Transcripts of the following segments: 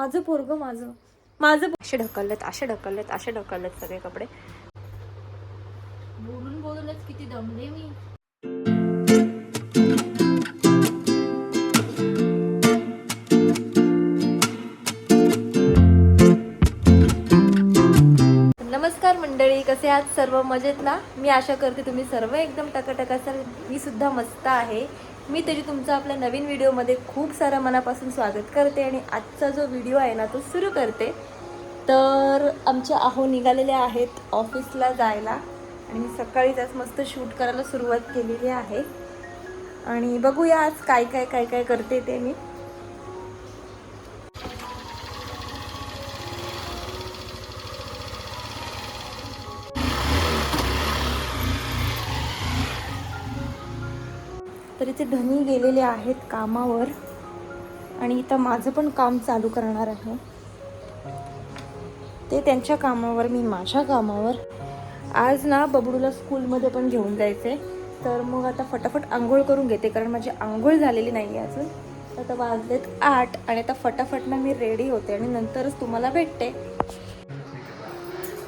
माझं पोरग माझं. माझं असे ढकललेत असे ढकललेत असे ढकललेत सगळे कपडे. बोलून बोलूनच किती दमले मी. नमस्कार मंडळी कसे आहात सर्व? मजेत ना? मी आशा करते तुम्ही सर्व एकदम टकाटक असाल. मी सुद्धा मस्त आहे. मी तरी तुमचा आपल्या नवीन व्हिडिओमध्ये खूप सारा मनापासून स्वागत करते आणि आजचा जो व्हिडिओ आहे ना तो सुरू करते. तर आमच्या आहो निघालेले आहेत ऑफिसला जायला आणि मी सकाळीच आज मस्त शूट करायला सुरुवात केलेली आहे. आणि बघूया आज काय काय काय काय करते ते मी. तर इथे धनी गेलेले आहेत कामावर. आणि इथं माझं पण काम चालू करणार आहे. ते त्यांच्या कामावर मी माझ्या कामावर. आज ना बबडूला स्कूलमध्ये पण घेऊन जायचे तर मग आता फटाफट आंघोळ करून घेते कारण माझी आंघोळ झालेली नाही आहे अजून. आता वाजलेत आठ आणि आता फटाफट ना मी रेडी होते आणि नंतरच तुम्हाला भेटते.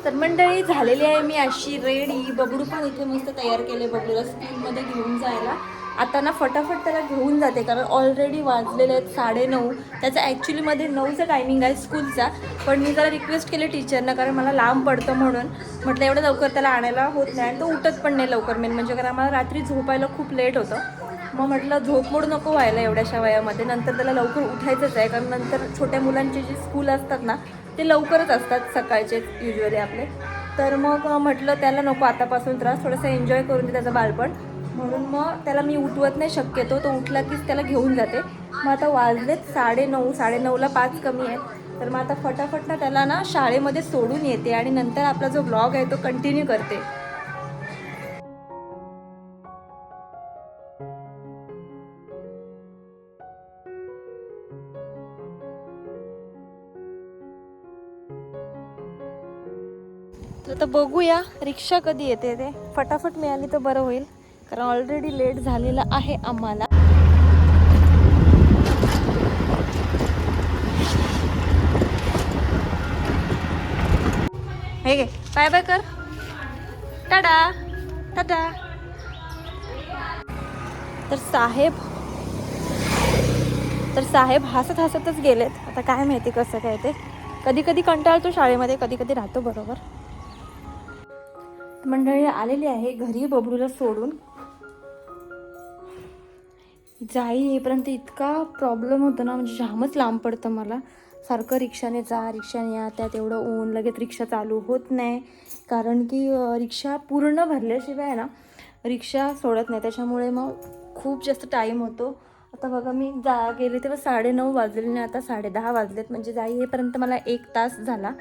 तर मंडळी झालेली आहे मी अशी रेडी बबडू पण इथे मस्त तयार केले बबडूला स्कूलमध्ये घेऊन जायला. आता ना फटाफट त्याला घेऊन जाते कारण ऑलरेडी वाजलेले आहेत साडेनऊ. त्याचा ॲक्च्युलीमध्ये नऊचा टायमिंग आहे स्कूलचा पण मी जरा रिक्वेस्ट केली टीचरना कारण मला लांब पडतं म्हणून. म्हटलं एवढं लवकर त्याला आणायला होत नाही आणि तो उठत पण नाही लवकर मेन म्हणजे कारण आम्हाला रात्री झोपायला खूप लेट होतं. मग म्हटलं झोपमोड नको व्हायला एवढ्याशा वयामध्ये. नंतर त्याला लवकर उठायचंच आहे कारण नंतर छोट्या मुलांचे जे स्कूल असतात ना ते लवकरच असतात सकाळचे युजली आपले. तर मग म्हटलं त्याला नको आतापासून त्रास थोडंसं एन्जॉय करून दे त्याचं बालपण. म्हणून मग त्याला मी उठवत नाही शक्यतो तो उठला कीच त्याला घेऊन जाते. मग आता वाजलेत साडे नऊ साडेनऊला पाच कमी आहेत. तर मग आता फटाफट ना त्याला ना शाळेमध्ये सोडून येते आणि नंतर आपला जो ब्लॉग आहे तो कंटिन्यू करते. तर बघूया रिक्षा कधी येते ते. फटाफट मिळाली तर बरं होईल. कारण ऑलरेडी लेट झालेलं आहे आम्हाला. हे घे बाय बाय कर. टाटा टाटा तर साहेब तर साहेब हसत हसतच गेलेत. आता काय माहिती कसं काय ते. कधी कधी कंटाळतो शाळेमध्ये कधी कधी राहतो बरोबर. मंडळी आलेली आहे घरी बबडूला सोडून. जाई येईपर्यंत इतका प्रॉब्लेम होतो ना म्हणजे जामच लांब पडतं मला. सारखं रिक्षाने जा रिक्षाने या त्यात एवढं ऊन लगेच रिक्षा चालू होत नाही. कारण की रिक्षा पूर्ण भरल्याशिवाय ना रिक्षा सोडत नाही. त्याच्यामुळे मग खूप जास्त टाईम होतो. आता बघा मी जा गेले तेव्हा साडेनऊ वाजले आणि आता साडेदहा वाजलेत. म्हणजे जाई येईपर्यंत मला एक तास झाला.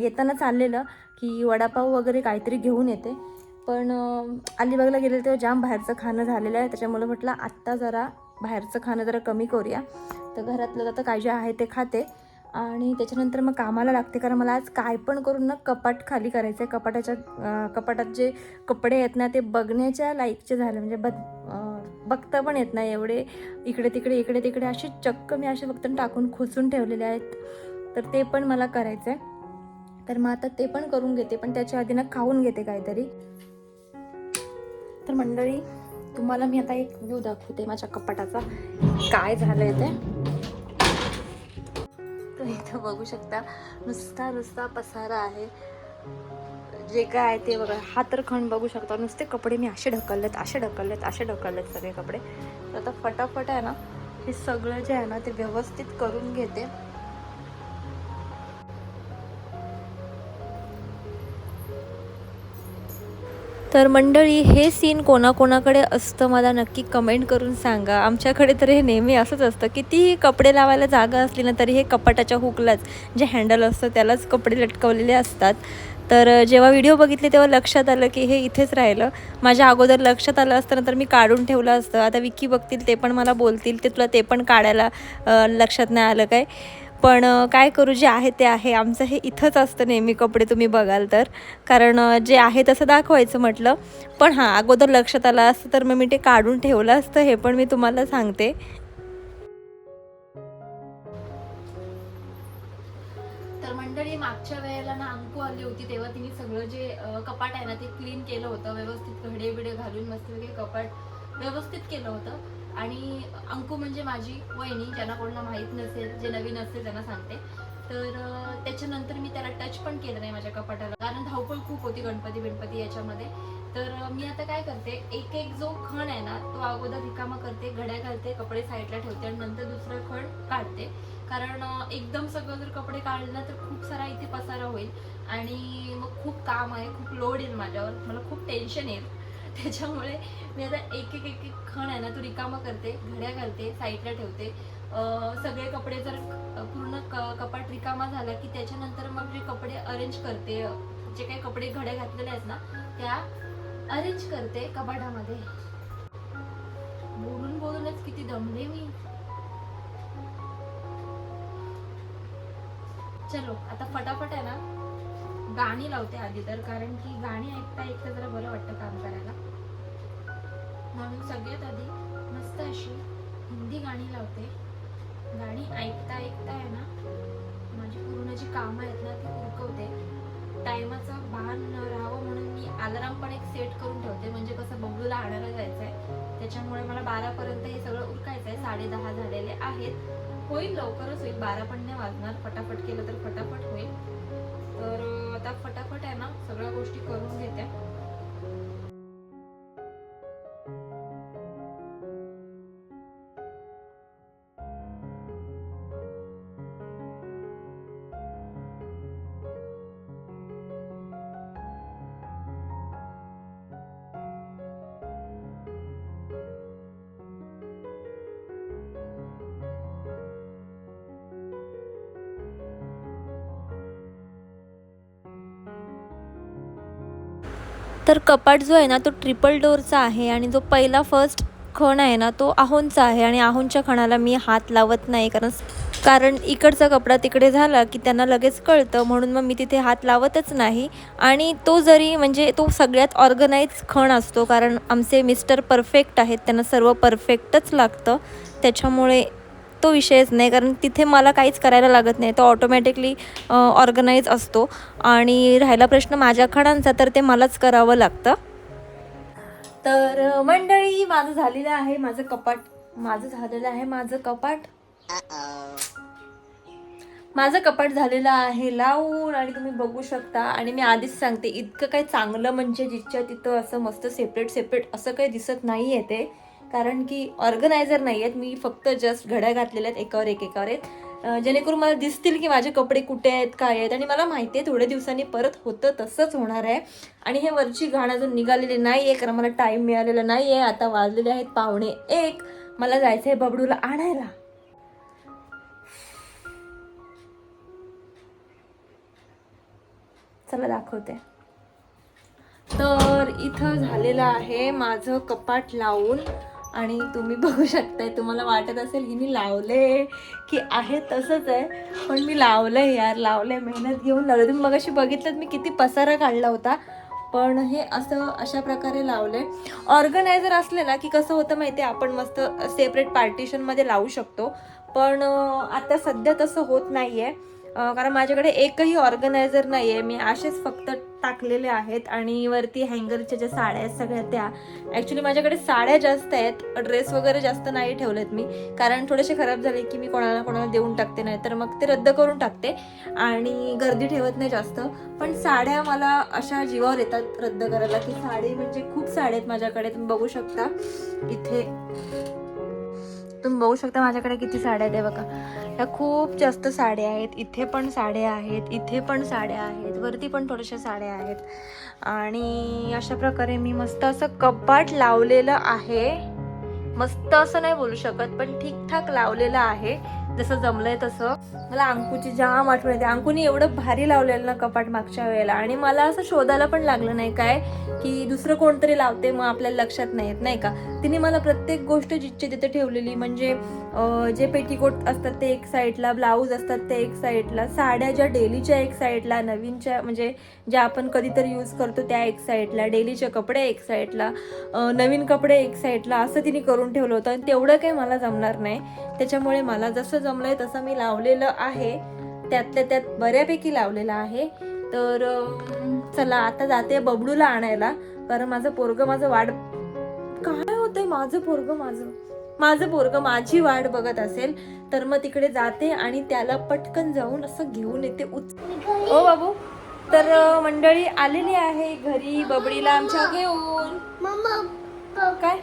येताना चाललेलं की वडापाव वगैरे काहीतरी घेऊन येते. पण अलिबागला गेले तेव्हा जाम बाहेरचं खाणं झालेलं आहे. त्याच्यामुळे म्हटलं आत्ता जरा बाहेरचं खाणं जरा कमी करूया. तर घरातलं आता काय जे आहे ते खाते. आणि त्याच्यानंतर मग कामाला लागते कारण मला आज काय पण करून ना कपाट खाली करायचं आहे कपाटाच्या कपाटात जे कपडे आहेत ना ते बघण्याच्या लाईकचे झाले. म्हणजे बद बघता पण येत नाही एवढे. इकडे तिकडे इकडे तिकडे असे चक्क मी असे फक्त टाकून खोचून ठेवलेले आहेत. तर ते पण मला करायचं आहे तर मग आता ते पण करून घेते पण त्याच्या आधी ना खाऊन घेते काहीतरी. तर मंडळी तुम्हाला मी आता एक व्ह्यू दाखवते माझ्या कपाटाचा. काय झालंय ते? तर इथं बघू शकता नुसता नुसता पसारा आहे. जे काय आहे ते बघा. हा तर खण बघू शकता नुसते कपडे मी असे ढकललेत असे ढकललेत असे ढकललेत सगळे कपडे. तर आता फटाफट आहे ना हे सगळं जे आहे ना ते व्यवस्थित करून घेते. तर मंडळी हे सीन कोणाकोणाकडे असतं मला नक्की कमेंट करून सांगा. आमच्याकडे तर हे नेहमी असंच असतं कितीही कपडे लावायला जागा असली ना तरी हे कपाटाच्या हुकलाच जे हँडल असतं त्यालाच कपडे लटकवलेले असतात. तर जेव्हा व्हिडिओ बघितले तेव्हा लक्षात आलं की हे इथेच राहिलं. माझ्या अगोदर लक्षात आलं असतं ना तर मी काढून ठेवलं असतं. आता विकी बघतील ते पण मला बोलतील. ते तुला ते पण काढायला लक्षात नाही आलं काय? पण काय करू जे आहे ते आहे. आमचं हे इथंच असतं नेहमी कपडे तुम्ही बघाल तर. कारण जे आहे तसं दाखवायचं म्हटलं. पण हां अगोदर लक्षात आलं असतं तर मग मी ते काढून ठेवलं असतं हे पण मी तुम्हाला सांगते. मंडळी मागच्या वेळेला ना अंकू आली होती. तेव्हा तिने सगळं जे कपाट आहे ना ते क्लीन केलं होतं. व्यवस्थित घडे बिडे घालून मस्त वगैरे कपाट व्यवस्थित केलं होतं. आणि अंकू म्हणजे माझी वहिनी ज्यांना कोणाला माहीत नसेल जे नवीन असते त्यांना सांगते. तर त्याच्यानंतर मी त्याला टच पण केलं नाही माझ्या कपाटाला. कारण धावपळ खूप होती गणपती बिणपती याच्यामध्ये. तर मी आता काय करते एक एक जो खण आहे ना तो अगोदर रिकामा करते घड्या घालते कपडे साईडला ठेवते आणि नंतर दुसरा खण काढते. कारण एकदम सगळं जर कपडे काढलं ना तर खूप सारा इथे पसारा होईल. आणि मग खूप काम आहे खूप लोड येईल माझ्यावर. मला खूप टेन्शन येईल. त्याच्यामुळे मी आता एक एक एक एक खण आहे ना तो रिकामा करते घड्या घालते साईडला ठेवते. सगळे कपडे जर पूर्ण क- कपाट रिकामा झाला की त्याच्यानंतर मग जे कपडे अरेंज करते जे काही कपडे घड्या घातलेले आहेत ना त्या अरेंज करते कपाटामध्ये. बोलून बोलूनच किती दमले मी. चलो आता फटाफट आहे ना गाणी लावते आधी तर कारण की गाणी ऐकता ऐकता जरा बरं वाटतं काम करायला. म्हणून सगळ्यात आधी मस्त अशी हिंदी गाणी लावते. गाणी ऐकता ऐकता आहे ना माझी पूर्ण जी कामं आहेत ना ती उरकवते. टायमाचं भान न राहावं म्हणून मी अलाराम पण एक सेट करून ठेवते. म्हणजे कसं बबलूला आणायला जायचं आहे त्याच्यामुळे मला बारापर्यंत हे सगळं उरकायचं आहे साडे दहा झालेले आहेत. होईल लवकरच होईल. बारा पण नाही वाजणार. फटाफट केलं तर फटाफट होईल. तर स्वतः आता फटाफट आहे ना सगळ्या गोष्टी करून घेते. तर कपाट जो आहे ना तो ट्रिपल डोअरचा आहे आणि जो पहिला फर्स्ट खण आहे ना तो आहोंचा आहे आणि आहोंच्या खणाला मी हात लावत नाही कारण कारण इकडचा कपडा तिकडे झाला की त्यांना लगेच कळतं म्हणून मग मी तिथे हात लावतच नाही. आणि तो जरी म्हणजे तो सगळ्यात ऑर्गनाईज खण असतो कारण आमचे मिस्टर परफेक्ट आहेत त्यांना सर्व परफेक्टच लागतं. त्याच्यामुळे तो विषयच नाही कारण तिथे मला काहीच करायला लागत नाही. तो ऑटोमॅटिकली ऑर्गनाईज असतो. आणि राहिला प्रश्न माझ्या खडांचा तर ते मलाच करावं लागतं. तर मंडळी माझं झालेलं आहे माझं कपाट. माझं झालेलं आहे माझं कपाट. माझं कपाट झालेलं आहे लावून आणि तुम्ही बघू शकता. आणि मी आधीच सांगते इतकं काही चांगलं म्हणजे जिथच्या तिथं असं मस्त सेपरेट सेपरेट असं काही दिसत नाही आहे ते. कारण की ऑर्गनायझर नाही आहेत. मी फक्त जस्ट घड्या घातलेल्या आहेत एकावर एक एकावर आहेत जेणेकरून मला दिसतील की माझे कपडे कुठे आहेत काय आहेत. आणि मला माहिती आहे थोड्या दिवसांनी परत होतं तसंच होणार आहे. आणि हे वरची घाण अजून निघालेली नाही आहे कारण मला टाईम मिळालेला नाही आहे आता वाजलेले आहेत पाहुणे एक. मला जायचं आहे बबडूला आणायला. चला दाखवते. तर इथं झालेलं आहे माझं कपाट लावून. आणि तुम्ही बघू शकताय तुम्हाला वाटत असेल की मी लावले की आहे तसंच आहे पण मी लावलंय यार लावलंय मेहनत घेऊन. लावलं तुम्ही मगाशी बघितलं मी किती पसारा काढला होता पण हे असं अशा प्रकारे लावलंय. ऑर्गनायझर असले ना की कसं होतं माहिती आहे आपण मस्त सेपरेट पार्टिशनमध्ये लावू शकतो पण आता सध्या तसं होत नाही आहे कारण माझ्याकडे एकही ऑर्गनायझर नाही आहे मी असेच फक्त टाकलेले आहेत आणि वरती हँगरच्या ज्या साड्या आहेत सगळ्या त्या. ॲक्च्युली माझ्याकडे साड्या जास्त आहेत ड्रेस वगैरे जास्त नाही ठेवलेत मी. कारण थोडेसे खराब झाले की मी कोणाला कोणाला देऊन टाकते नाही तर मग ते रद्द करून टाकते. आणि गर्दी ठेवत नाही जास्त. पण साड्या मला अशा जीवावर येतात रद्द करायला की साडी म्हणजे खूप साड्या आहेत माझ्याकडे. तुम्ही बघू शकता इथे. तुम्ही बघू शकता माझ्याकडे किती साड्या आहेत बघा. ह्या खूप जास्त साड्या आहेत. इथे पण साड्या आहेत इथे पण साड्या आहेत वरती पण थोड्याशा साड्या आहेत. आणि अशा प्रकारे मी मस्त असं कपाट लावलेलं आहे. मस्त असं नाही बोलू शकत पण ठीकठाक लावलेलं आहे. जसं जमलंय तसं. मला अंकूची जाम आठवण येते. अंकूने एवढं भारी लावलेलं ना कपाट मागच्या वेळेला. आणि मला असं शोधायला पण लागलं नाही काय की दुसरं कोणतरी लावते मग आपल्याला लक्षात नाही येत नाही का? तिने मला प्रत्येक गोष्ट जिथे तिथे ठेवलेली. म्हणजे जे पेटीकोट असतात ते एक साईडला ब्लाऊज असतात ते एक साईडला साड्या ज्या डेलीच्या एक साईडला नवीनच्या म्हणजे ज्या आपण कधीतरी यूज करतो त्या एक साईडला डेलीचे कपडे एक साईडला नवीन कपडे एक साईडला असं तिने करून ठेवलं होतं. आणि तेवढं काही मला जमणार नाही. त्याच्यामुळे मला जसं जमलंय तसं मी लावलेलं आहे. त्यातल्या त्यात बऱ्यापैकी लावलेला आहे. तर चला आता जाते बबडूला आणायला. कारण माझं पोरग माझं वाट काय होतंय माझं पोरग माझं? माझं पोरग माझी वाट बघत असेल तर मग तिकडे जाते आणि त्याला पटकन जाऊन असं घेऊन येते. उच ओ बाबू. तर मंडळी आलेली आहे घरी बबडीला आमच्या घेऊन. काय?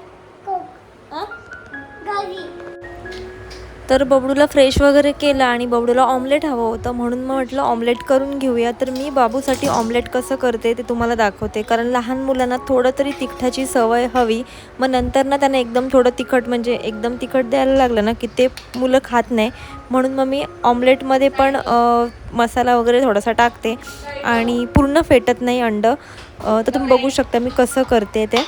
तर बबडूला फ्रेश वगैरे केलं आणि बबडूला ऑमलेट हवं होतं. म्हणून मग म्हटलं ऑमलेट करून घेऊया. तर मी बाबूसाठी ऑमलेट कसं करते ते तुम्हाला दाखवते. कारण लहान मुलांना थोडं तरी तिखटाची सवय हवी. मग नंतर ना त्यांना एकदम थोडं तिखट म्हणजे एकदम तिखट द्यायला लागलं ना की ते मुलं खात नाही. म्हणून मग मी ऑमलेटमध्ये पण मसाला वगैरे थोडासा टाकते. आणि पूर्ण फेटत नाही अंड. तर तुम्ही बघू शकता मी कसं करते ते.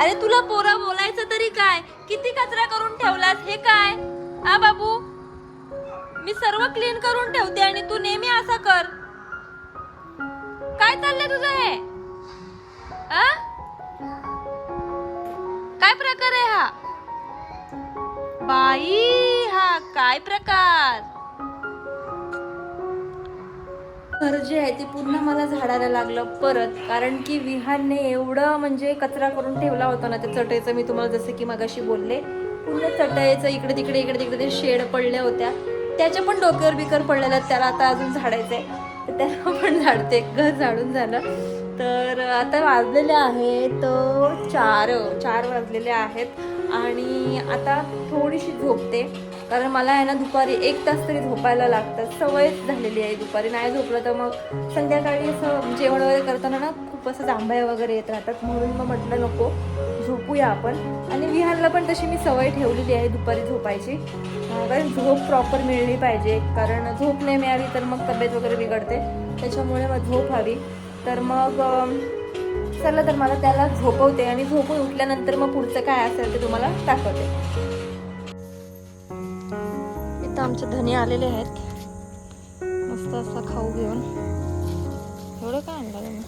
अरे तुला पोरा बोलायचं तरी काय? किती कचरा करून ठेवलास? हे काय? आ बाबू? मी सर्व क्लीन करून ठेवते आणि तू नेहमी असं कर. काय चाललंय तुझं हे? आ? काय प्रकार आहे हा? बाई हा काय प्रकार? घर जे आहे ते पूर्ण मला झाडायला लागलं परत. कारण की विहानने एवढं म्हणजे कचरा करून ठेवला होता ना त्या चटईचं मी तुम्हाला जसं की मगाशी बोलले. पूर्ण चटईचं इकडे तिकडे इकडे तिकडे ते शेड पडल्या होत्या. त्याच्या पण डोक्यावर बिकर पडलेल्या आहेत, त्याला आता अजून झाडायचंय. तर त्याला पण झाडते घर झाडून झालं. तर आता वाजलेले आहेत चार चार वाजलेले आहेत. आणि आता थोडीशी झोपते. कारण मला आहे ना दुपारी एक तास तरी झोपायला लागतं. सवयच झालेली आहे दुपारी. नाही झोपलं तर मग संध्याकाळी असं जेवण वगैरे करताना ना खूप असं जांभया वगैरे येत राहतात. म्हणून मग म्हटलं नको झोपूया आपण. आणि विहानला पण तशी मी सवय ठेवलेली आहे दुपारी झोपायची. कारण झोप प्रॉपर मिळली पाहिजे. कारण झोप नाही मिळाली तर मग तब्येत वगैरे बिघडते. त्याच्यामुळे मग झोप हवी. तर मग चला तर मला त्याला झोपवते आणि झोपून उठल्यानंतर मग पुढचं काय असेल ते तुम्हाला दाखवते. इथं आमचे धने आलेले आहेत. मस्त असा खाऊ घेऊन. एवढं काय आणलं तुम्ही?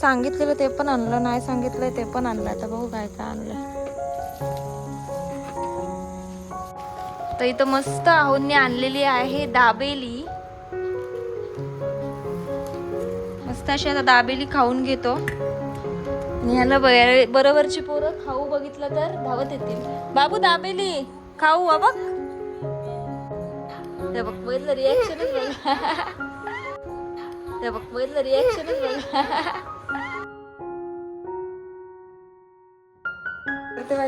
सांगितलेलं ते पण आणलं नाही सांगितलं ते पण आणलं. आता बघू काय काय आणलं. तर इथं मस्त आहोंनी आणलेली आहे दाबेली. मस्त अशी आता दाबेली खाऊन घेतो. आणि ह्याला बरोबरची पोरं खाऊ बघितलं तर धावत येतील. बाबू दाबेली खाऊ हा बघ. ते बघ बघितलं रिॲक्शनच बघ. ते बघ बघितलं रिॲक्शनच बघ.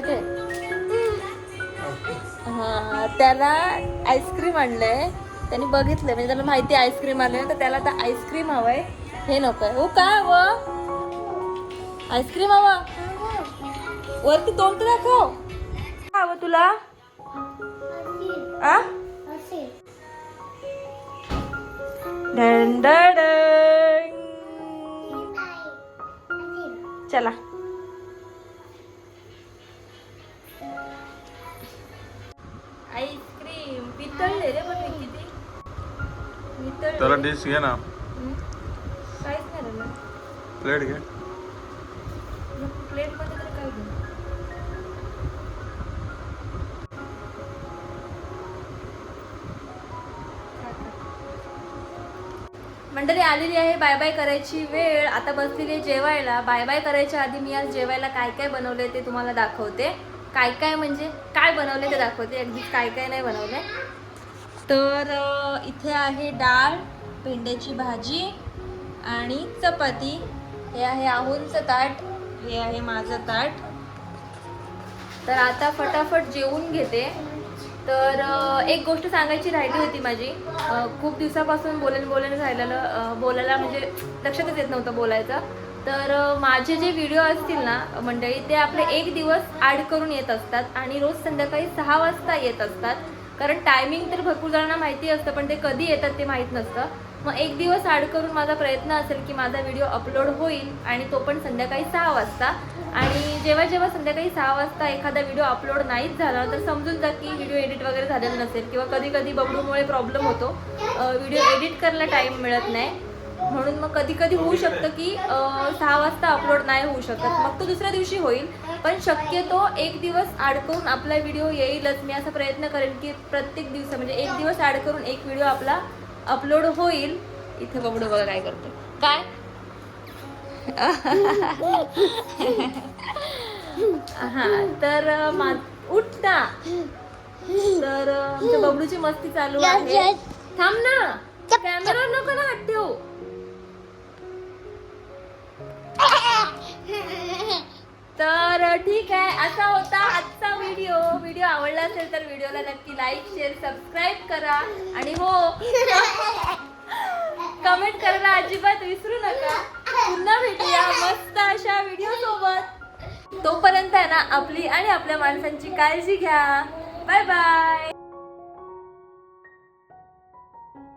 ते हा त्याला आईस्क्रीम आणलंय. त्यांनी बघितलं म्हणजे त्याला माहिती आईस्क्रीम आणलंय तर त्याला आता आईस्क्रीम हवंय. हे नको. हो काय हवं आईस्क्रीम हवं. वरती तोंड तर दाखव. काय हवं तुला? आ? चला. आईस्क्रीम पितळले रे बघ किती? त्याला डिश घे ना. प्लेट घे. मंडळी आलेली आहे बाय बाय करायची वेळ. आता बसलेली आहे जेवायला. बाय बाय करायच्या आधी मी आज जेवायला काय काय बनवले ते तुम्हाला दाखवते. काय काय म्हणजे काय बनवले ते दाखवते. अगदी काय काय नाही बनवले तर इथे आहे डाळ भेंड्याची भाजी आणि चपाती. हे आहे आहुलचं ताट हे आहे माझं ताट. तर आता फटाफट जेवून घेते. तर एक गोष्ट सांगायची राहिली होती माझी. खूप दिवसापासून बोलून बोलून राहिलेलं बोलायला म्हणजे लक्षातच येत नव्हतं बोलायचं. तर माझे जे व्हिडिओ असतील ना मंडळी ते आपले एक दिवस ॲड करून येत असतात आणि रोज संध्याकाळी सहा वाजता येत असतात. कारण टायमिंग तर भरपूर जणांना माहिती असतं पण ते कधी येतात ते माहीत नसतं. मग एक दिवस ॲड करून माझा प्रयत्न असेल की माझा व्हिडिओ अपलोड होईल आणि तो पण संध्याकाळी सहा वाजता. आणि जेव्हा जेव्हा संध्याकाळी सहा वाजता एखादा व्हिडिओ अपलोड नाहीच झाला तर समजून जा की व्हिडिओ एडिट वगैरे झालेला नसेल किंवा कधी कधी बबडूमुळे प्रॉब्लेम होतो. व्हिडिओ एडिट करायला टाईम मिळत नाही. म्हणून मग कधी कधी होऊ शकतं की सहा वाजता अपलोड नाही होऊ शकत. मग तो दुसऱ्या दिवशी होईल. पण शक्यतो एक दिवस अडकवून आपला व्हिडिओ येईलच. मी असा प्रयत्न करेन की प्रत्येक दिवस म्हणजे एक दिवस ॲड करून एक व्हिडिओ आपला अपलोड होईल. इथे बबडू बघा काय करतो काय? हा तर उठता तर आमच्या बबडूची मस्ती चालू आहे. थांब ना. कॅमेरा नको ना हात ठेवू. तर ठीक आहे असा होता आजचा व्हिडिओ व्हिडिओ आवडला असेल तर व्हिडिओला नक्की लाईक शेअर सबस्क्राईब करा. आणि हो कमेंट करायला अजिबात विसरू नका. पुन्हा भेटूया मस्त अशा व्हिडिओ सोबत. तोपर्यंत आहे ना आपली आणि आपल्या माणसांची काळजी घ्या. Bye bye